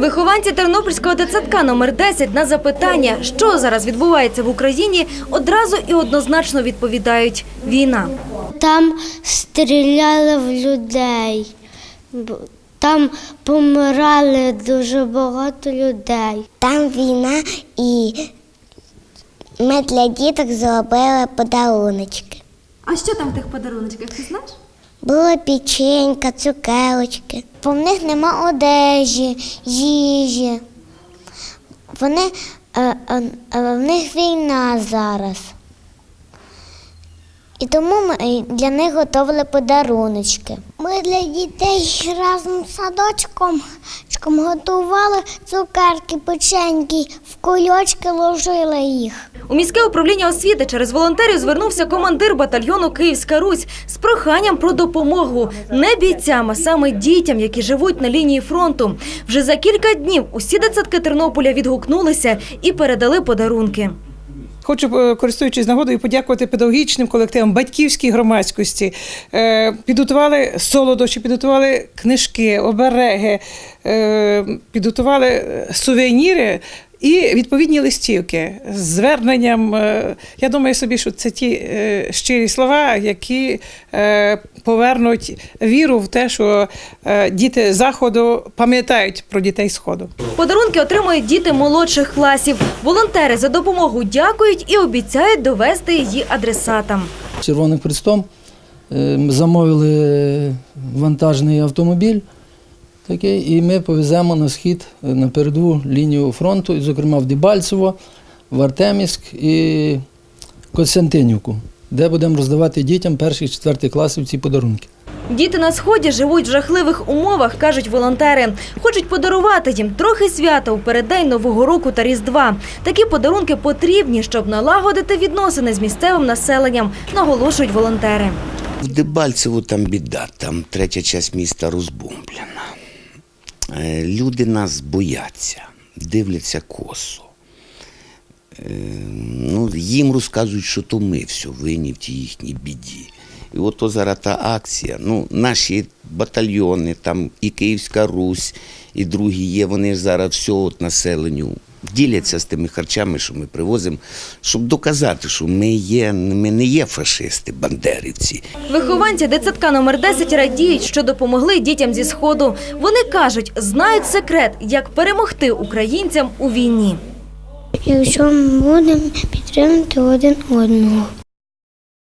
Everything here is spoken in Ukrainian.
Вихованці Тернопільського дитсадка номер 10 на запитання, що зараз відбувається в Україні, одразу і однозначно відповідають – війна. Там стріляли в людей. Там помирали дуже багато людей. Там війна, і ми для діток зробили подаруночки. А що там в тих подаруночках, ти знаєш? Була печенька, цукерочки. Бо в них нема одежі, їжі. Вони, е, е, е, в них війна зараз. І тому ми е, для них готували подаруночки. Ми для дітей разом з садочком чком готували цукерки, печеньки, в кульочки ложили їх. У міське управління освіти через волонтерів звернувся командир батальйону Київська Русь з проханням про допомогу не бійцям, а саме дітям, які живуть на лінії фронту. Вже за кілька днів усі дитсадки Тернополя відгукнулися і передали подарунки. Хочу, е, користуючись нагодою, подякувати педагогічним колективам, батьківській громадськості. Е, Підготували солодощі, підготували книжки, обереги, е, підготували сувеніри і відповідні листівки з зверненням. е, Я думаю собі, що це ті е, щирі слова, які е, повернуть віру в те, що діти заходу пам'ятають про дітей сходу. Подарунки отримують діти молодших класів. Волонтери за допомогу дякують і обіцяють довести її адресатам. Червоним Христом е, замовили вантажний автомобіль такий, і ми повеземо на схід е, на передову лінію фронту, і, зокрема в Дебальцево, в Артемівськ і Костянтинівку, де будемо роздавати дітям перших четвертих класів ці подарунки. Діти на сході живуть в жахливих умовах, кажуть волонтери. Хочуть подарувати їм трохи свята у переддень Нового року та Різдва. Такі подарунки потрібні, щоб налагодити відносини з місцевим населенням, наголошують волонтери. В Дебальцево там біда, там третя часть міста розбомблена. Е, Люди нас бояться, дивляться косо. Е, Ну, їм розказують, що то ми все винні в тій їхній біді. І от зараз та акція. Ну, наші батальйони, там і Київська Русь, і другі є, вони зараз все от населенню діляться з тими харчами, що ми привозимо, щоб доказати, що ми, є, ми не є фашисти, бандерівці. Вихованці дитсадка номер 10 радіють, що допомогли дітям зі сходу. Вони кажуть, знають секрет, як перемогти українцям у війні. Якщо ми будемо підтримувати один одного.